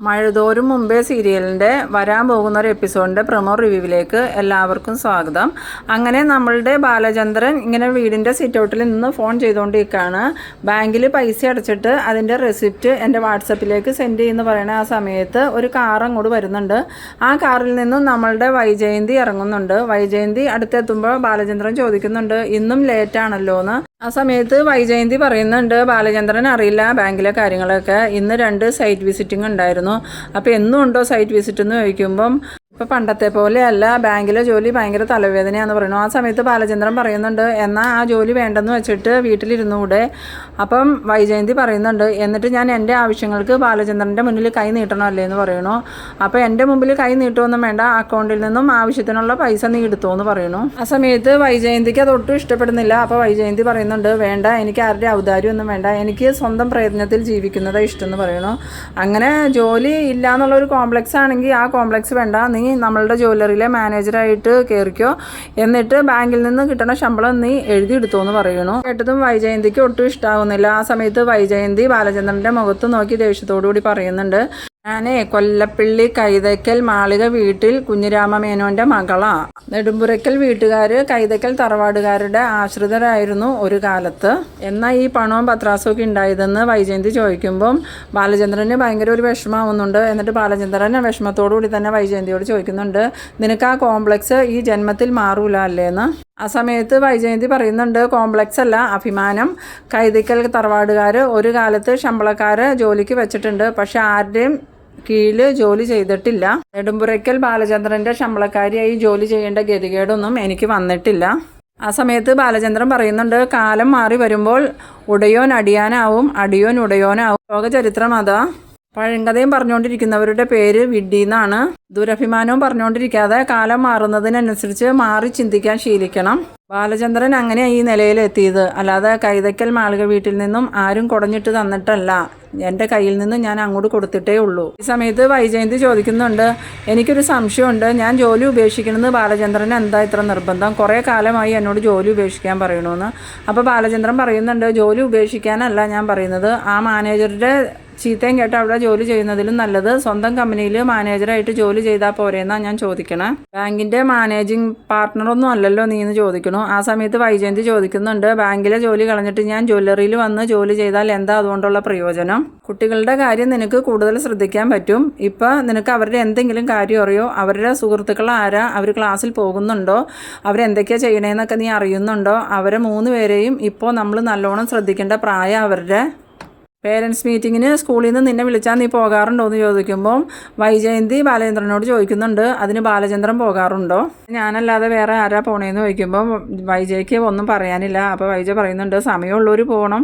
മഴതോറും മുമ്പേ സീരിയലിന്റെ വരാൻ പോകുന്ന ഒരു എപ്പിസോഡിന്റെ പ്രൊമോ റിവ്യൂവിലേക്ക് എല്ലാവർക്കും സ്വാഗതം. അങ്ങനെ നമ്മളുടെ ബാലചന്ദ്രൻ ഇങ്ങനെ വീടിന്റെ സിറ്റൗട്ടിൽ നിന്ന് ഫോൺ ചെയ്തുകൊണ്ടിരിക്കുകയാണ് ബാങ്കിൽ പൈസ അടച്ചിട്ട് അതിന്റെ റെസിപ്റ്റ് എന്റെ വാട്സപ്പിലേക്ക് സെൻഡ് ചെയ്യുന്ന പറയുന്ന ആ സമയത്ത് ഒരു കാർ അങ്ങോട്ട് വരുന്നുണ്ട്. ആ കാറിൽ നിന്നും നമ്മളുടെ വൈജയന്തി ഇറങ്ങുന്നുണ്ട്. വൈജയന്തി അടുത്തെത്തുമ്പോൾ ബാലചന്ദ്രൻ ചോദിക്കുന്നുണ്ട് ഇന്നും ലേറ്റ് ആണല്ലോ എന്ന്. ആ സമയത്ത് വൈജയന്തി പറയുന്നുണ്ട് ബാലചന്ദ്രൻ അറിയില്ല ബാങ്കിലെ കാര്യങ്ങളൊക്കെ. ഇന്ന് രണ്ട് സൈറ്റ് വിസിറ്റിംഗ് ഉണ്ടായിരുന്നു. അപ്പോൾ എന്നും ഉണ്ടോ സൈറ്റ് വിസിറ്റ് എന്ന് ചോദിക്കുമ്പം ഇപ്പോൾ പണ്ടത്തെ പോലെയല്ല. ബാങ്കിലെ ജോലി ഭയങ്കര തലവേദനയാന്ന് പറയുന്നു. ആ സമയത്ത് ബാലചന്ദ്രൻ പറയുന്നുണ്ട് എന്നാൽ ആ ജോലി വേണ്ടെന്ന് വെച്ചിട്ട് വീട്ടിലിരുന്നുകൂടെ അപ്പം വൈജയന്തി പറയുന്നുണ്ട് എന്നിട്ട് ഞാൻ എന്റെ ആവശ്യങ്ങൾക്ക് ബാലചന്ദ്രന്റെ മുന്നിൽ കൈ നീട്ടണമല്ലേ? എന്ന് പറയണു അപ്പോൾ എന്റെ മുമ്പിൽ കൈ നീട്ടുമൊന്നും വേണ്ട. അക്കൗണ്ടിൽ നിന്നും ആവശ്യത്തിനുള്ള പൈസ നീ എടുത്തോ എന്ന് പറയണു ആ സമയത്ത് വൈജയന്തിക്ക് അതൊട്ടും ഇഷ്ടപ്പെടുന്നില്ല. അപ്പോൾ വൈജയന്തി പറയുന്നുണ്ട് വേണ്ട എനിക്ക് ആരുടെ ഔദാര്യമൊന്നും വേണ്ട. എനിക്ക് സ്വന്തം പ്രയത്നത്തിൽ ജീവിക്കുന്നതാണ് ഇഷ്ടം എന്ന് പറയണു അങ്ങനെ ജോലി ഇല്ല എന്നുള്ള ഒരു കോംപ്ലക്സ് ആണെങ്കിൽ ആ കോംപ്ലക്സ് വേണ്ട. നീ നമ്മളുടെ ജ്വല്ലറിയിലെ മാനേജറായിട്ട് കയറിക്കോ എന്നിട്ട് ബാങ്കിൽ നിന്ന് കിട്ടണ ശമ്പളം നീ എഴുതിയെടുത്തോ എന്ന് പറയണു കേട്ടതും വൈജയന്തിക്ക് ഒട്ടും ഇഷ്ടാവുന്നില്ല. ആ സമയത്ത് വൈജയന്തി ബാലചന്ദ്രന്റെ മുഖത്ത് നോക്കി ദേഷ്യത്തോടു കൂടി പറയുന്നുണ്ട്. ഞാനേ കൊല്ലപ്പള്ളി കൈതയ്ക്കൽ മാളിക വീട്ടിൽ കുഞ്ഞിരാമ മേനോന്റെ മകളാ. നെടുമ്പുരയ്ക്കൽ വീട്ടുകാർ കൈതയ്ക്കൽ തറവാടുകാരുടെ ആശ്രിതരായിരുന്നു ഒരു കാലത്ത്. എന്നാൽ ഈ പണവും പത്രാസവും ഒക്കെ ഉണ്ടായതെന്ന് വൈജയന്തി ചോദിക്കുമ്പം ബാലചന്ദ്രന് ഭയങ്കര ഒരു വിഷമാവുന്നുണ്ട് എന്നിട്ട് ബാലചന്ദ്രൻ വിഷമത്തോടുകൂടി തന്നെ വൈജയന്തിയോട് ചോദിക്കുന്നുണ്ട് നിനക്ക് ആ കോംപ്ലക്സ് ഈ ജന്മത്തിൽ മാറൂല അല്ലേന്ന്? ആ സമയത്ത് വൈജയന്തി പറയുന്നുണ്ട് കോംപ്ലക്സ് അല്ല അഭിമാനം. കൈതയ്ക്കൽ തറവാടുകാർ ഒരു കാലത്ത് ശമ്പളക്കാരെ ജോലിക്ക് വെച്ചിട്ടുണ്ട്. പക്ഷെ ആരുടെയും കീഴിൽ ജോലി ചെയ്തിട്ടില്ല. നെടുമ്പുറയ്ക്കൽ ബാലചന്ദ്രന്റെ ശമ്പളക്കാരിയായി ജോലി ചെയ്യേണ്ട ഗതികേടൊന്നും എനിക്ക് വന്നിട്ടില്ല. ആ സമയത്ത് ബാലചന്ദ്രൻ പറയുന്നുണ്ട് കാലം മാറി വരുമ്പോൾ ഉടയോൻ അടിയാനാവും അടിയോൻ ഉടയോനാവും. ലോകചരിത്രം അതാ. പഴങ്കഥയും പറഞ്ഞുകൊണ്ടിരിക്കുന്നവരുടെ പേര് വിഡ്ഡി എന്നാണ്. ദുരഭിമാനവും പറഞ്ഞുകൊണ്ടിരിക്കാതെ കാലം മാറുന്നതിനനുസരിച്ച് മാറി ചിന്തിക്കാൻ ശീലിക്കണം. ബാലചന്ദ്രൻ അങ്ങനെ ഈ നിലയിലെത്തിയത്. അല്ലാതെ കൈതയ്ക്കൽ മാളിക വീട്ടിൽ നിന്നും ആരും കുടഞ്ഞിട്ട് തന്നിട്ടല്ല. എന്റെ കയ്യിൽ നിന്നും ഞാൻ അങ്ങോട്ട് കൊടുത്തിട്ടേ ഉള്ളൂ. ഈ സമയത്ത് വൈജയന്തി ചോദിക്കുന്നുണ്ട് എനിക്കൊരു സംശയമുണ്ട്. ഞാൻ ജോലി ഉപേക്ഷിക്കണമെന്ന് ബാലചന്ദ്രൻ എന്താ ഇത്ര നിർബന്ധം? കുറേ കാലമായി എന്നോട് ജോലി ഉപേക്ഷിക്കാൻ പറയണമെന്ന് അപ്പോൾ ബാലചന്ദ്രൻ പറയുന്നുണ്ട് ജോലി ഉപേക്ഷിക്കാനല്ല ഞാൻ പറയുന്നത്. ആ മാനേജറുടെ ചീത്തയും കേട്ട് അവിടെ ജോലി ചെയ്യുന്നതിലും നല്ലത്. സ്വന്തം കമ്പനിയിൽ മാനേജറായിട്ട് ജോലി ചെയ്താൽ പോരെന്നാണ് ഞാൻ ചോദിക്കണേ. ബാങ്കിന്റെ മാനേജിങ് പാർട്ട്ണറൊന്നും അല്ലല്ലോ നീ എന്ന് ചോദിക്കണു. ആ സമയത്ത് വൈജയന്തി ചോദിക്കുന്നുണ്ട് ബാങ്കിലെ ജോലി കളഞ്ഞിട്ട് ഞാൻ ജ്വല്ലറിയിൽ വന്ന് ജോലി ചെയ്താൽ എന്താ അതുകൊണ്ടുള്ള പ്രയോജനം? കുട്ടികളുടെ കാര്യം നിനക്ക് കൂടുതൽ ശ്രദ്ധിക്കാൻ പറ്റും. ഇപ്പം നിനക്ക് അവരുടെ എന്തെങ്കിലും കാര്യം അറിയോ? അവരുടെ സുഹൃത്തുക്കൾ ആരാ? അവർ ക്ലാസ്സിൽ പോകുന്നുണ്ടോ? അവരെന്തൊക്കെയാണ് ചെയ്യണേന്നൊക്കെ നീ അറിയുന്നുണ്ടോ? അവരെ മൂന്ന് പേരെയും ഇപ്പോൾ നമ്മൾ നല്ലോണം ശ്രദ്ധിക്കേണ്ട പ്രായം അവരുടെ. പേരൻസ് മീറ്റിങ്ങിന് സ്കൂളിൽ നിന്ന് നിന്നെ വിളിച്ചാൽ നീ പോകാറുണ്ടോ എന്ന് ചോദിക്കുമ്പം വൈജയന്തി ബാലചന്ദ്രനോട് ചോദിക്കുന്നുണ്ട്. അതിന് ബാലചന്ദ്രൻ പോകാറുണ്ടോ? ഞാനല്ലാതെ വേറെ ആരാ പോണേന്ന് ചോദിക്കുമ്പോൾ വൈജയ്ക്ക് ഒന്നും പറയാനില്ല. അപ്പോൾ വൈജ പറയുന്നുണ്ട് സമയമുള്ളവർ പോകണം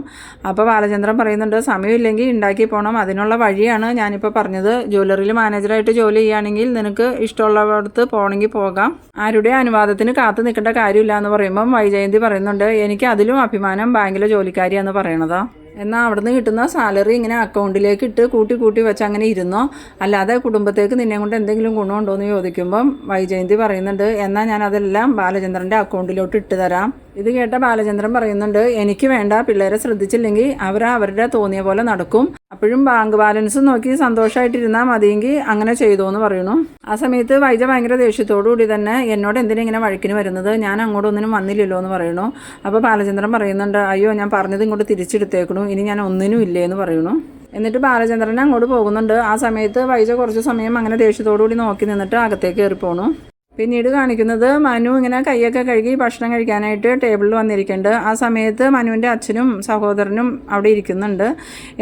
അപ്പോൾ ബാലചന്ദ്രൻ പറയുന്നുണ്ട് സമയമില്ലെങ്കിൽ ഉണ്ടാക്കി പോകണം അതിനുള്ള വഴിയാണ് ഞാനിപ്പോൾ പറഞ്ഞത്. ജ്വല്ലറിയിൽ മാനേജറായിട്ട് ജോലി ചെയ്യുകയാണെങ്കിൽ നിനക്ക് ഇഷ്ടമുള്ളടത്ത് പോകണമെങ്കിൽ പോകാം. ആരുടെ അനുവാദത്തിന് കാത്ത് നിൽക്കേണ്ട കാര്യമില്ല എന്ന് പറയുമ്പം വൈജയന്തി പറയുന്നുണ്ട് എനിക്ക് അതിലും അഭിമാനം ബാങ്കിലെ ജോലിക്കാരിയാന്ന് പറയണതാ. എന്നാൽ അവിടുന്ന് കിട്ടുന്ന സാലറി ഇങ്ങനെ അക്കൗണ്ടിലേക്ക് ഇട്ട് കൂട്ടി കൂട്ടി വെച്ച് അങ്ങനെ ഇരുന്നോ? അല്ലാതെ കുടുംബത്തേക്ക് നിന്നെ കൊണ്ട് എന്തെങ്കിലും ഗുണമുണ്ടോ എന്ന് ചോദിക്കുമ്പം വൈജയന്തി പറയുന്നുണ്ട് എന്നാൽ ഞാൻ അതെല്ലാം ബാലചന്ദ്രന്റെ അക്കൗണ്ടിലോട്ട് ഇട്ട് തരാം. ഇത് കേട്ട ബാലചന്ദ്രൻ പറയുന്നുണ്ട് എനിക്ക് വേണ്ട പിള്ളേരെ ശ്രദ്ധിച്ചില്ലെങ്കിൽ അവർ അവരുടെ തോന്നിയ പോലെ നടക്കും. അപ്പോഴും ബാങ്ക് ബാലൻസ് നോക്കി സന്തോഷമായിട്ടിരുന്നാൽ മതിയെങ്കിൽ അങ്ങനെ ചെയ്തു എന്ന് പറയുന്നു. ആ സമയത്ത് വൈജ ഭയങ്കര ദേഷ്യത്തോടുകൂടി തന്നെ എന്നോട് എന്തിനാ ഇങ്ങനെ വഴക്കിന് വരുന്നത്? ഞാൻ അങ്ങോട്ടൊന്നിനും വന്നില്ലല്ലോ എന്ന് പറയുന്നു. അപ്പോൾ ബാലചന്ദ്രൻ പറയുന്നുണ്ട് അയ്യോ ഞാൻ പറഞ്ഞത് ഇങ്ങോട്ട് തിരിച്ചെടുത്തേക്കണു. ഇനി ഞാൻ ഒന്നിനും ഇല്ലേ എന്ന് പറയുന്നു. എന്നിട്ട് ബാലചന്ദ്രൻ അങ്ങോട്ട് പോകുന്നുണ്ട്. ആ സമയത്ത് വൈജ കുറച്ച് സമയം അങ്ങനെ ദേഷ്യത്തോടുകൂടി നോക്കി നിന്നിട്ട് അകത്തേക്ക് കയറി പോണു പിന്നീട് കാണിക്കുന്നത് മനു ഇങ്ങനെ കൈയൊക്കെ കഴുകി ഭക്ഷണം കഴിക്കാനായിട്ട് ടേബിളിൽ വന്നിരിക്കുന്നുണ്ട്. ആ സമയത്ത് മനുവിന്റെ അച്ഛനും സഹോദരനും അവിടെ ഇരിക്കുന്നുണ്ട്.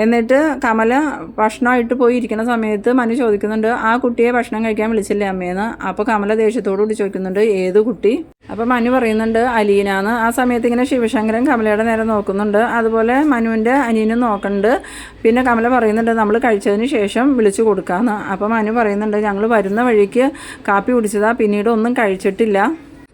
എന്നിട്ട് കമല ഭക്ഷണമായിട്ട് പോയി ഇരിക്കുന്ന സമയത്ത് മനു ചോദിക്കുന്നുണ്ട് ആ കുട്ടിയെ ഭക്ഷണം കഴിക്കാൻ വിളിച്ചില്ലേ അമ്മയെന്ന് അപ്പോൾ കമല ദേഷ്യത്തോടു കൂടി ചോദിക്കുന്നുണ്ട് ഏത് കുട്ടി? അപ്പോൾ മനു പറയുന്നുണ്ട് അലീനാന്ന്. ആ സമയത്ത് ഇങ്ങനെ ശിവശങ്കരൻ കമലയുടെ നേരെ നോക്കുന്നുണ്ട്. അതുപോലെ മനുവിന്റെ അനിയനും നോക്കുന്നുണ്ട്. പിന്നെ കമല പറയുന്നുണ്ട് നമ്മൾ കഴിച്ചതിന് ശേഷം വിളിച്ചു കൊടുക്കാമെന്ന് അപ്പോൾ മനു പറയുന്നുണ്ട് ഞങ്ങൾ വരുന്ന വഴിക്ക് കാപ്പി കുടിച്ചതാ പിന്നീട് ഒന്നും കഴിച്ചിട്ടില്ല.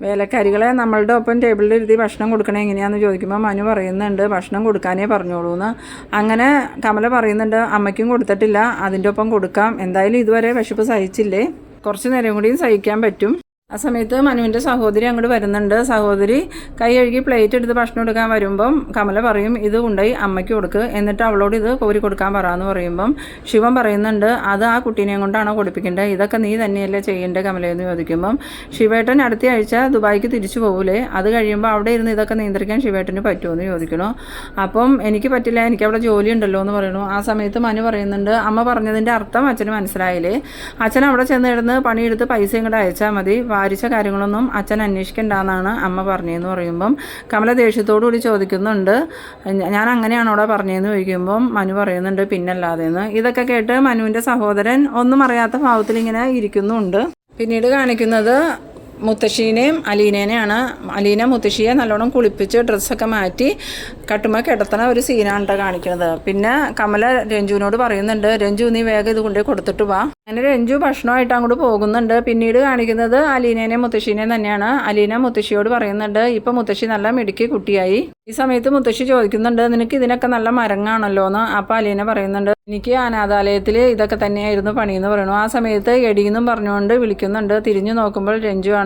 വേലക്കാരികളെ നമ്മളുടെ ഒപ്പം ടേബിളിൽ ഇരുത്തി ഭക്ഷണം കൊടുക്കണേ എങ്ങനെയാണെന്ന് ചോദിക്കുമ്പോൾ മനു പറയുന്നുണ്ട് ഭക്ഷണം കൊടുക്കാനേ പറഞ്ഞോളൂ എന്ന് അങ്ങനെ കമല പറയുന്നുണ്ട് അമ്മയ്ക്കും കൊടുത്തിട്ടില്ല അതിന്റെ ഒപ്പം കൊടുക്കാം. എന്തായാലും ഇതുവരെ വിശപ്പ് സഹിച്ചില്ലേ? കുറച്ച് നേരം കൂടിയും സഹിക്കാൻ പറ്റും. ആ സമയത്ത് മനുവിന്റെ സഹോദരി അങ്ങോട്ട് വരുന്നുണ്ട്. സഹോദരി കൈ കഴുകി പ്ലേറ്റ് എടുത്ത് ഭക്ഷണം എടുക്കാൻ വരുമ്പം കമല പറയും ഇത് കൊണ്ടുപോയി അമ്മയ്ക്ക് കൊടുക്ക്. എന്നിട്ട് അവളോട് ഇത് കോരി കൊടുക്കാൻ പറയാന്ന് പറയുമ്പം ശിവൻ പറയുന്നുണ്ട് അത് ആ കുട്ടീനെയും കൊണ്ടാണോ കൊടുപ്പിക്കേണ്ടത് ഇതൊക്കെ നീ തന്നെയല്ലേ ചെയ്യേണ്ടത് കമലയെന്ന് ചോദിക്കുമ്പം ശിവേട്ടൻ അടുത്ത ആഴ്ച ദുബായിക്ക് തിരിച്ചു പോകൂലേ? അത് കഴിയുമ്പോൾ അവിടെ ഇരുന്ന് ഇതൊക്കെ നിയന്ത്രിക്കാൻ ശിവേട്ടന് പറ്റുമോ ചോദിക്കണോ. അപ്പം എനിക്ക് പറ്റില്ല എനിക്ക് അവിടെ ജോലി ഉണ്ടല്ലോ എന്ന് പറയണു ആ സമയത്ത് മനു പറയുന്നുണ്ട് അമ്മ പറഞ്ഞതിന്റെ അർത്ഥം അച്ഛന് മനസ്സിലായില്ലേ? അച്ഛൻ അവിടെ ചെന്ന് ഇടുന്ന് പണിയെടുത്ത് പൈസ ഇങ്ങോട്ട് അയച്ചാൽ മതി. വാരിച്ച കാര്യങ്ങളൊന്നും അച്ഛൻ അന്വേഷിക്കണ്ടെന്നാണ് അമ്മ പറഞ്ഞതെന്ന് പറയുമ്പം കമല ദേഷ്യത്തോടു കൂടി ചോദിക്കുന്നുണ്ട്. ഞാൻ അങ്ങനെയാണ് അവിടെ പറഞ്ഞതെന്ന് ചോദിക്കുമ്പം മനു പറയുന്നുണ്ട് പിന്നല്ലാതെന്ന്. ഇതൊക്കെ കേട്ട് മനുവിന്റെ സഹോദരൻ ഒന്നും അറിയാത്ത ഭാവത്തിൽ ഇങ്ങനെ ഇരിക്കുന്നുണ്ട്. പിന്നീട് കാണിക്കുന്നത് മുത്തശ്ശീനെയും അലീനേനെയാണ് അലീന മുത്തശ്ശിയെ നല്ലോണം കുളിപ്പിച്ച് ഡ്രസ്സൊക്കെ മാറ്റി കട്ടുമ്മ കിടത്തണ ഒരു സീനാണ് കാണിക്കുന്നത്. പിന്നെ കമല രഞ്ജുവിനോട് പറയുന്നുണ്ട് രഞ്ജു നീ വേഗം ഇത് കൊണ്ടുപോയി കൊടുത്തിട്ട് വാ. അങ്ങനെ രഞ്ജു ഭക്ഷണമായിട്ട് അങ്ങോട്ട് പോകുന്നുണ്ട്. പിന്നീട് കാണിക്കുന്നത് അലീനേനെയും മുത്തശ്ശീനെയും തന്നെയാണ്. അലീന മുത്തശ്ശിയോട് പറയുന്നുണ്ട് ഇപ്പം മുത്തശ്ശി നല്ല മിടുക്കി കുട്ടിയായി. ഈ സമയത്ത് മുത്തശ്ശി ചോദിക്കുന്നുണ്ട് നിനക്ക് ഇതിനൊക്കെ നല്ല മരങ്ങാണല്ലോ എന്ന്? അപ്പം അലീന പറയുന്നുണ്ട് എനിക്ക് അനാഥാലയത്തിൽ ഇതൊക്കെ തന്നെയായിരുന്നു പണിയെന്ന് പറയുന്നു. ആ സമയത്ത് എടിയെന്നും പറഞ്ഞുകൊണ്ട് വിളിക്കുന്നുണ്ട്. തിരിഞ്ഞു നോക്കുമ്പോൾ രഞ്ജു ആണ്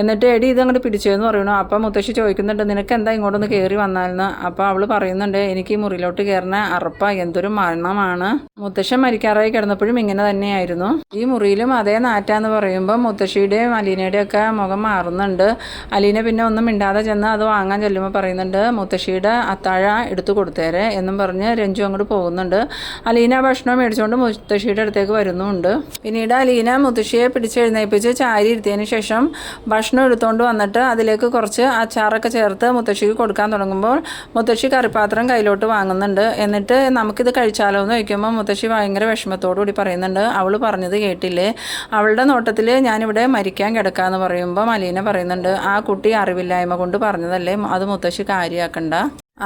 എന്നിട്ട് എടി ഇതങ്ങോട്ട് പിടിച്ചതെന്ന് പറയുന്നു അപ്പം മുത്തശ്ശി ചോദിക്കുന്നുണ്ട് നിനക്ക് എന്താ ഇങ്ങോട്ടൊന്ന് കയറി വന്നാലെന്ന് അപ്പോൾ അവൾ പറയുന്നുണ്ട് എനിക്ക് ഈ മുറിയിലോട്ട് കയറുന്ന അറപ്പ എന്തൊരു മരണമാണ്. മുത്തശ്ശൻ മരിക്കാറായി കിടന്നപ്പോഴും ഇങ്ങനെ തന്നെയായിരുന്നു. ഈ മുറിയിലും അതേ നാറ്റാന്ന് പറയുമ്പോൾ മുത്തശ്ശിയുടെയും അലീനയുടെയും ഒക്കെ മുഖം മാറുന്നുണ്ട്. അലീന പിന്നെ ഒന്നും മിണ്ടാതെ ചെന്ന് അത് വാങ്ങാൻ ചെല്ലുമ്പോൾ പറയുന്നുണ്ട് മുത്തശ്ശിയുടെ അത്താഴ എടുത്തു കൊടുത്തേരെ എന്നും പറഞ്ഞ് രഞ്ജു അങ്ങോട്ട് പോകുന്നുണ്ട്. അലീന ഭക്ഷണം മേടിച്ചുകൊണ്ട് മുത്തശ്ശിയുടെ അടുത്തേക്ക് വരുന്നുമുണ്ട്. പിന്നീട് അലീന മുത്തശ്ശിയെ പിടിച്ചെഴുന്നേൽപ്പിച്ച് ചാരി ഇരുത്തിയതിന് ശേഷം ഭക്ഷണം എടുത്തുകൊണ്ട് വന്നിട്ട് അതിലേക്ക് കുറച്ച് അച്ചാറൊക്കെ ചേർത്ത് മുത്തശ്ശിക്ക് കൊടുക്കാൻ തുടങ്ങുമ്പോൾ മുത്തശ്ശി കറിപ്പാത്രം കയ്യിലോട്ട് വാങ്ങുന്നുണ്ട്. എന്നിട്ട് നമുക്കിത് കഴിച്ചാലോ എന്ന് ചോദിക്കുമ്പോൾ മുത്തശ്ശി ഭയങ്കര വിഷമത്തോടു കൂടി പറയുന്നുണ്ട്. അവൾ പറഞ്ഞത് കേട്ടില്ലേ? അവളുടെ നോട്ടത്തിൽ ഞാനിവിടെ മരിക്കാൻ കിടക്കാന്ന് പറയുമ്പോൾ മലീന പറയുന്നുണ്ട്. ആ കുട്ടി അറിവില്ലായ്മ കൊണ്ട് പറഞ്ഞതല്ലേ? അത് മുത്തശ്ശി കാര്യമാക്കണ്ട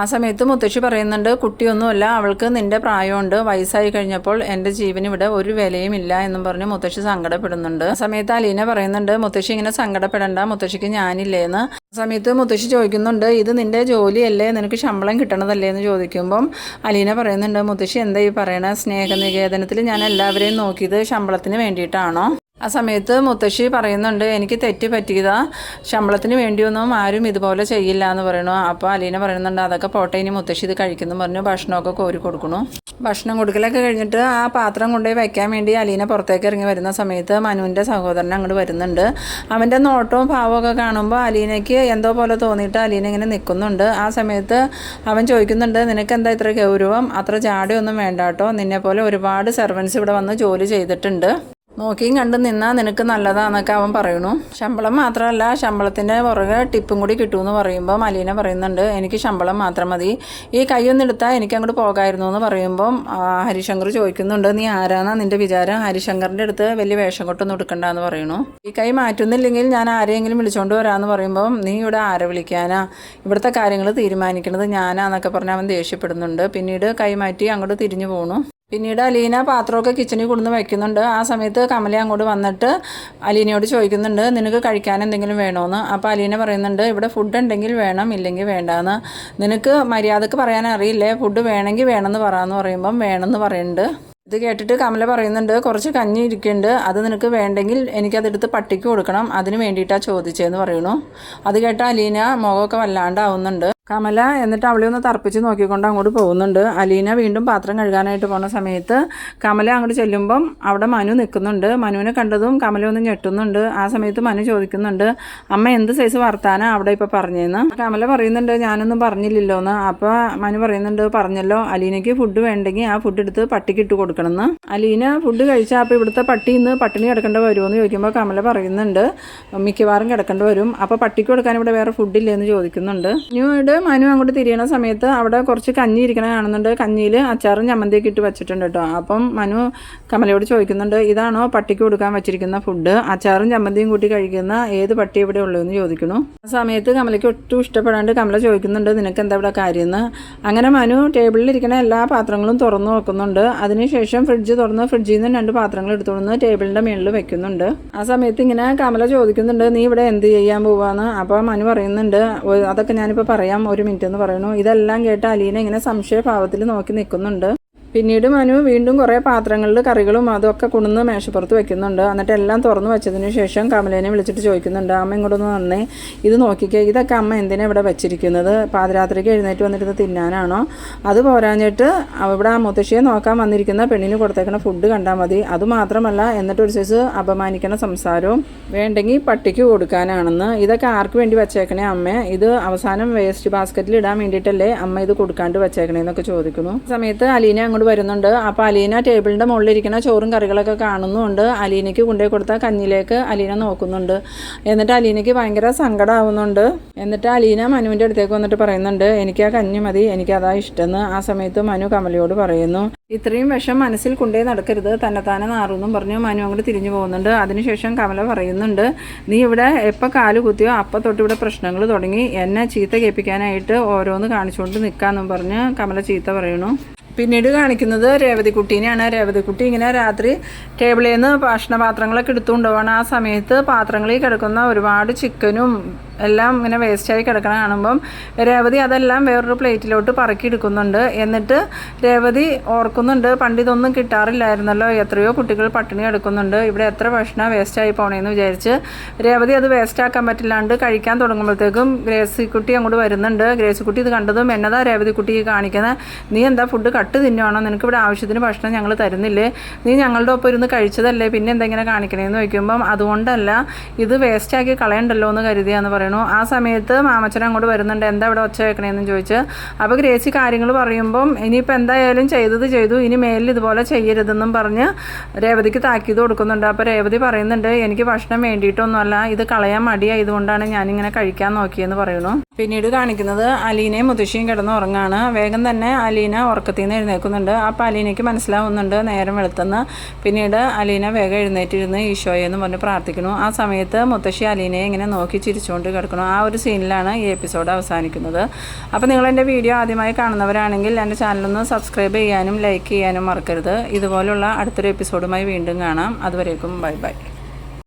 ആ സമയത്ത് മുത്തശ്ശി പറയുന്നുണ്ട് കുട്ടിയൊന്നുമല്ല അവൾക്ക് നിന്റെ പ്രായമുണ്ട്. വയസ്സായി കഴിഞ്ഞപ്പോൾ എന്റെ ഇവിടെ ഒരു വിലയും ഇല്ല എന്നും പറഞ്ഞ് മുത്തശ്ശി സങ്കടപ്പെടുന്നുണ്ട്. ആ സമയത്ത് അലീന പറയുന്നുണ്ട് മുത്തശ്ശി ഇങ്ങനെ സങ്കടപ്പെടണ്ട മുത്തശ്ശിക്ക് ഞാനില്ലേന്ന് ആ സമയത്ത് മുത്തശ്ശി ചോദിക്കുന്നുണ്ട് ഇത് നിന്റെ ജോലിയല്ലേ? നിനക്ക് ശമ്പളം കിട്ടണതല്ലേ? എന്ന് ചോദിക്കുമ്പം അലീന പറയുന്നുണ്ട് മുത്തശ്ശി എന്താ ഈ പറയണ? സ്നേഹനികേതനത്തിൽ ഞാൻ എല്ലാവരെയും നോക്കിയത് ശമ്പളത്തിന് വേണ്ടിയിട്ടാണോ? ആ സമയത്ത് മുത്തശ്ശി പറയുന്നുണ്ട് എനിക്ക് തെറ്റ് പറ്റിയതാ. ശമ്പളത്തിന് വേണ്ടിയൊന്നും ആരും ഇതുപോലെ ചെയ്യില്ല എന്ന് പറയണു അപ്പോൾ അലീന പറയുന്നുണ്ട് അതൊക്കെ പോട്ടെ ഇനി മുത്തശ്ശി ഇത് കഴിക്കുന്നു പറഞ്ഞു ഭക്ഷണമൊക്കെ കോരി കൊടുക്കണു. ഭക്ഷണം കൊടുക്കലൊക്കെ കഴിഞ്ഞിട്ട് ആ പാത്രം കൊണ്ടുപോയി വയ്ക്കാൻ വേണ്ടി അലീന പുറത്തേക്ക് ഇറങ്ങി വരുന്ന സമയത്ത് മനുവിന്റെ സഹോദരൻ അങ്ങോട്ട് വരുന്നുണ്ട്. അവന്റെ നോട്ടവും ഭാവവും ഒക്കെ കാണുമ്പോൾ അലീനയ്ക്ക് എന്തോ പോലെ തോന്നിയിട്ട് അലീന ഇങ്ങനെ നിൽക്കുന്നുണ്ട് ആ സമയത്ത് അവൻ ചോദിക്കുന്നുണ്ട് നിനക്ക് എന്താ ഇത്ര ഗൗരവം? അത്ര ജാടയൊന്നും വേണ്ട കേട്ടോ നിന്നെപ്പോലെ ഒരുപാട് സെർവൻസ് ഇവിടെ വന്ന് ജോലി ചെയ്തിട്ടുണ്ട്. നോക്കിയും കണ്ട് നിന്നാൽ നിനക്ക് നല്ലതാന്നൊക്കെ അവൻ പറയണു ശമ്പളം മാത്രമല്ല ശമ്പളത്തിന്റെ പുറകെ ടിപ്പും കൂടി കിട്ടുമെന്ന് പറയുമ്പോൾ മലീന പറയുന്നുണ്ട് എനിക്ക് ശമ്പളം മാത്രം മതി. ഈ കൈയൊന്നും എടുത്താൽ എനിക്ക് അങ്ങോട്ട് പോകായിരുന്നു എന്ന് പറയുമ്പം ഹരിശങ്കർ ചോദിക്കുന്നുണ്ട് നീ ആരാന്നാ നിന്റെ വിചാരം? ഹരിശങ്കറിന്റെ അടുത്ത് വലിയ വേഷം കൊട്ടൊന്നും എടുക്കണ്ടെന്ന് പറയണു ഈ കൈ മാറ്റുന്നില്ലെങ്കിൽ ഞാൻ ആരെയെങ്കിലും വിളിച്ചുകൊണ്ട് വരാമെന്ന് പറയുമ്പോൾ നീ ഇവിടെ ആരെ വിളിക്കാനാ? ഇവിടുത്തെ കാര്യങ്ങൾ തീരുമാനിക്കുന്നത് ഞാനാന്നൊക്കെ പറഞ്ഞ് അവൻ ദേഷ്യപ്പെടുന്നുണ്ട്. പിന്നീട് കൈ മാറ്റി അങ്ങോട്ട് തിരിഞ്ഞു പോണു. പിന്നീട് അലീന പാത്രമൊക്കെ കിച്ചണിൽ കൊണ്ടുവന്ന് വയ്ക്കുന്നുണ്ട് ആ സമയത്ത് കമല അങ്ങോട്ട് വന്നിട്ട് അലീനയോട് ചോദിക്കുന്നുണ്ട് നിനക്ക് കഴിക്കാൻ എന്തെങ്കിലും വേണോന്ന്? അപ്പോൾ അലീന പറയുന്നുണ്ട് ഇവിടെ ഫുഡ് ഉണ്ടെങ്കിൽ വേണം ഇല്ലെങ്കിൽ വേണ്ടാന്ന്. നിനക്ക് മര്യാദയ്ക്ക് പറയാൻ അറിയില്ലേ? ഫുഡ് വേണമെങ്കിൽ വേണമെന്ന് പറയാമെന്ന് പറയുമ്പം വേണമെന്ന് പറയുന്നുണ്ട് ഇത് കേട്ടിട്ട് കമല പറയുന്നുണ്ട് കുറച്ച് കഞ്ഞി ഇരിക്കുന്നുണ്ട് അത് നിനക്ക് വേണ്ടെങ്കിൽ എനിക്കതെടുത്ത് പട്ടിക്ക് കൊടുക്കണം. അതിന് വേണ്ടിയിട്ടാണ് ചോദിച്ചതെന്ന് പറയണു അത് കേട്ട അലീന മുഖമൊക്കെ വല്ലാണ്ടാവുന്നുണ്ട്. കമല എന്നിട്ട് അവളെ ഒന്ന് തർപ്പിച്ച് നോക്കിക്കൊണ്ട് അങ്ങോട്ട് പോകുന്നുണ്ട്. അലീന വീണ്ടും പാത്രം കഴുകാനായിട്ട് പോണ സമയത്ത് കമല അങ്ങോട്ട് ചെല്ലുമ്പം അവിടെ മനു നിൽക്കുന്നുണ്ട്. മനുവിനെ കണ്ടതും കമല ഒന്ന് ഞെട്ടുന്നുണ്ട്. ആ സമയത്ത് മനു ചോദിക്കുന്നുണ്ട് അമ്മ എന്ത് സൈസ് വർത്താനാണ് അവിടെ ഇപ്പോൾ പറഞ്ഞതെന്ന് കമല പറയുന്നുണ്ട് ഞാനൊന്നും പറഞ്ഞില്ലല്ലോ എന്ന് അപ്പോൾ മനു പറയുന്നുണ്ട് പറഞ്ഞല്ലോ അലീനയ്ക്ക് ഫുഡ് വേണ്ടെങ്കിൽ ആ ഫുഡ് എടുത്ത് പട്ടിക്ക് ഇട്ട് കൊടുക്കണമെന്ന്. അലീന ഫുഡ് കഴിച്ചാൽ അപ്പോൾ ഇവിടുത്തെ പട്ടി ഇന്ന് പട്ടിണി കിടക്കേണ്ടി വരുമോ എന്ന് ചോദിക്കുമ്പോൾ കമല പറയുന്നുണ്ട് മിക്കവാറും കിടക്കേണ്ടി വരും. അപ്പോൾ പട്ടിക്ക് കൊടുക്കാൻ ഇവിടെ വേറെ ഫുഡില്ലെന്ന് ചോദിക്കുന്നുണ്ട്. ഇനിയോട് മനു അങ്ങോട്ട് തിരിയണ സമയത്ത് അവിടെ കുറച്ച് കഞ്ഞി ഇരിക്കണ കാണുന്നുണ്ട്. കഞ്ഞിയിൽ അച്ചാറും ചമ്മന്തിയൊക്കെ ഇട്ട് വെച്ചിട്ടുണ്ട് കേട്ടോ. അപ്പം മനു കമലയോട് ചോദിക്കുന്നുണ്ട് ഇതാണോ പട്ടിക്ക് കൊടുക്കാൻ വെച്ചിരിക്കുന്ന ഫുഡ് അച്ചാറും ചമ്മന്തിയും കൂട്ടി കഴിക്കുന്ന ഏത് പട്ടി ഇവിടെ ഉള്ളൂ? എന്ന് ചോദിക്കുന്നു. ആ സമയത്ത് കമലയ്ക്ക് ഒട്ടും ഇഷ്ടപ്പെടാണ്ട് കമല ചോദിക്കുന്നുണ്ട് നിനക്ക് എന്താ ഇവിടെ കാര്യമെന്ന്? അങ്ങനെ മനു ടേബിളിൽ ഇരിക്കുന്ന എല്ലാ പാത്രങ്ങളും തുറന്നു നോക്കുന്നുണ്ട് അതിനുശേഷം ഫ്രിഡ്ജ് തുറന്ന് ഫ്രിഡ്ജിൽ നിന്ന് രണ്ട് പാത്രങ്ങൾ എടുത്തുകൊണ്ട് ടേബിളിന്റെ മുകളിൽ വെക്കുന്നുണ്ട്. ആ സമയത്ത് ഇങ്ങനെ കമല ചോദിക്കുന്നുണ്ട് നീ ഇവിടെ എന്ത് ചെയ്യാൻ പോവാന്ന്? അപ്പോൾ മനു പറയുന്നുണ്ട് "ഒ- അതൊക്കെ ഞാനിപ്പോൾ പറയാം ഒരു മിനിറ്റ് എന്ന് പറയുന്നു ഇതെല്ലാം കേട്ട് അലീന ഇങ്ങനെ സംശയഭാവത്തിൽ നോക്കി നിൽക്കുന്നുണ്ട്. പിന്നീട് മനു വീണ്ടും കുറേ പാത്രങ്ങളിൽ കറികളും അതൊക്കെ കൊണ്ടുവന്ന് മേശപ്പുറത്ത് വെക്കുന്നുണ്ട്. എന്നിട്ട് എല്ലാം തുറന്നു വെച്ചതിന് ശേഷം കമലേനെ വിളിച്ചിട്ട് ചോദിക്കുന്നുണ്ട് അമ്മ ഇങ്ങോട്ടൊന്ന് വന്നേ ഇത് നോക്കിക്കേ ഇതൊക്കെ അമ്മ എന്തിനാണ് ഇവിടെ വെച്ചിരിക്കുന്നത്? പാതിരാത്രിക്ക് എഴുന്നേറ്റ് വന്നിട്ട് തിന്നാനാണോ? അത് പോരാഞ്ഞിട്ട് അവിടെ ആ മുത്തശ്ശിയെ നോക്കാൻ വന്നിരിക്കുന്ന പെണ്ണിന് കൊടുത്തേക്കുന്ന ഫുഡ് കണ്ടാൽ മതി. അതുമാത്രമല്ല എന്നിട്ട് ഒരു സൈസ് അപമാനിക്കുന്ന സംസാരവും വേണ്ടെങ്കിൽ പട്ടിക്ക് കൊടുക്കാനാണെന്ന്. ഇതൊക്കെ ആർക്ക് വേണ്ടി വെച്ചേക്കണേ അമ്മ? ഇത് അവസാനം വേസ്റ്റ് ബാസ്ക്കറ്റിൽ ഇടാൻ വേണ്ടിയിട്ടല്ലേ അമ്മ ഇത് കൊടുക്കാണ്ട് വെച്ചേക്കണേന്നൊക്കെ ചോദിക്കുന്നു. ഈ സമയത്ത് അലീന അങ്ങോട്ട് വരുന്നുണ്ട്. അപ്പോൾ അലീന ടേബിളിന്റെ മുകളിലിരിക്കുന്ന ചോറും കറികളൊക്കെ കാണുന്നുണ്ട്. അലീനയ്ക്ക് കൊണ്ടുപോയി കൊടുത്ത കഞ്ഞിലേക്ക് അലീന നോക്കുന്നുണ്ട്. എന്നിട്ട് അലീനയ്ക്ക് ഭയങ്കര സങ്കടമാവുന്നുണ്ട് എന്നിട്ട് അലീന മനുവിന്റെ അടുത്തേക്ക് വന്നിട്ട് പറയുന്നുണ്ട് എനിക്ക് ആ കഞ്ഞി മതി എനിക്കതാ ഇഷ്ടമെന്ന് ആ സമയത്ത് മനു കമലയോട് പറയുന്നു ഇത്രയും വിഷം മനസ്സിൽ കൊണ്ടേ നടക്കരുത് തന്നെത്താനെ നാറുമെന്നും പറഞ്ഞു മനു അങ്ങോട്ട് തിരിഞ്ഞു പോകുന്നുണ്ട്. അതിനുശേഷം കമല പറയുന്നുണ്ട് നീ ഇവിടെ എപ്പോൾ കാൽ കുത്തിയോ അപ്പം തൊട്ട് ഇവിടെ പ്രശ്നങ്ങൾ തുടങ്ങി എന്നെ ചീത്ത കേൾപ്പിക്കാനായിട്ട് ഓരോന്ന് കാണിച്ചുകൊണ്ട് നിൽക്കാമെന്നും പറഞ്ഞ് കമല ചീത്ത പറയണു പിന്നീട് കാണിക്കുന്നത് രേവതിക്കുട്ടീനെയാണ് രേവതിക്കുട്ടി ഇങ്ങനെ രാത്രി ടേബിളിൽ നിന്ന് ഭക്ഷണപാത്രങ്ങളൊക്കെ എടുത്തുകൊണ്ടുപോകണം ആ സമയത്ത് പാത്രങ്ങളിൽ കിടക്കുന്ന ഒരുപാട് ചിക്കനും എല്ലാം ഇങ്ങനെ വേസ്റ്റായി കിടക്കണ കാണുമ്പം രേവതി അതെല്ലാം വേറൊരു പ്ലേറ്റിലോട്ട് പറക്കി എടുക്കുന്നുണ്ട്. എന്നിട്ട് രേവതി ഓർക്കുന്നുണ്ട് പണ്ട് ഇതൊന്നും കിട്ടാറില്ലായിരുന്നല്ലോ. എത്രയോ കുട്ടികൾ പട്ടിണി എടുക്കുന്നുണ്ട് ഇവിടെ എത്ര ഭക്ഷണം വേസ്റ്റായി പോണേന്ന് വിചാരിച്ച്. രേവതി അത് വേസ്റ്റാക്കാൻ പറ്റില്ലാണ്ട് കഴിക്കാൻ തുടങ്ങുമ്പോഴത്തേക്കും ഗ്രേസിക്കുട്ടി അങ്ങോട്ട് വരുന്നുണ്ട്. ഗ്രേസിക്കുട്ടി ഇത് കണ്ടതും എന്നതാ രേവതിക്കുട്ടി കാണിക്കുന്നത് നീ എന്താ ഫുഡ് കട്ട് തിന്നുവാണോ? നിനക്ക് ഇവിടെ ആവശ്യത്തിന് ഭക്ഷണം ഞങ്ങൾ തരുന്നില്ലേ? നീ ഞങ്ങളുടെ ഒപ്പം ഇരുന്ന് കഴിച്ചതല്ലേ? പിന്നെ എന്തെങ്കിലും കാണിക്കണേന്ന് ചോദിക്കുമ്പം അതുകൊണ്ടല്ല ഇത് വേസ്റ്റാക്കി കളയണ്ടല്ലോ എന്ന് കരുതിയാന്ന് പറയണു. ആ സമയത്ത് മാമച്ചൻ അങ്ങോട്ട് വരുന്നുണ്ട്. എന്താ ഇവിടെ ഒച്ച വെക്കണേന്ന് ചോദിച്ച്. അപ്പോൾ ഗ്രേസി കാര്യങ്ങൾ പറയുമ്പം ഇനിയിപ്പോൾ എന്തായാലും ചെയ്തത് ചെയ്തു. ഇനി മേലിൽ ഇതുപോലെ ചെയ്യരുതെന്നും പറഞ്ഞ് രേവതിക്ക് താക്കീത് കൊടുക്കുന്നുണ്ട്. അപ്പോൾ രേവതി പറയുന്നുണ്ട് എനിക്ക് ഭക്ഷണം വേണ്ടിയിട്ടൊന്നുമല്ല. ഇത് കളയാൻ മടിയായതുകൊണ്ടാണ് ഞാനിങ്ങനെ കഴിക്കാൻ നോക്കിയെന്ന് പറയുന്നു. പിന്നീട് കാണിക്കുന്നത് അലീനയും മുത്തശ്ശിയും കിടന്ന് ഉറങ്ങാണ് വേഗം തന്നെ അലീന ഉറക്കത്തിൽ നിന്ന് എഴുന്നേൽക്കുന്നുണ്ട്. അപ്പോൾ അലീനയ്ക്ക് മനസ്സിലാവുന്നുണ്ട് നേരം വെളുത്തുന്ന. പിന്നീട് അലീന വേഗം എഴുന്നേറ്റിരുന്ന് ഈശോയെന്ന് പറഞ്ഞ് പ്രാർത്ഥിക്കുന്നു. ആ സമയത്ത് മുത്തശ്ശി അലീനയെ ഇങ്ങനെ നോക്കി ചിരിച്ചുകൊണ്ട് കിടക്കണം ആ ഒരു സീനിലാണ് ഈ എപ്പിസോഡ് അവസാനിക്കുന്നത്. അപ്പോൾ നിങ്ങൾ എന്റെ വീഡിയോ ആദ്യമായി കാണുന്നവരാണെങ്കിൽ എന്റെ ചാനലൊന്ന് സബ്സ്ക്രൈബ് ചെയ്യാനും ലൈക്ക് ചെയ്യാനും മറക്കരുത്. ഇതുപോലുള്ള അടുത്തൊരു എപ്പിസോഡുമായി വീണ്ടും കാണാം. അതുവരേക്കും ബൈ ബൈ.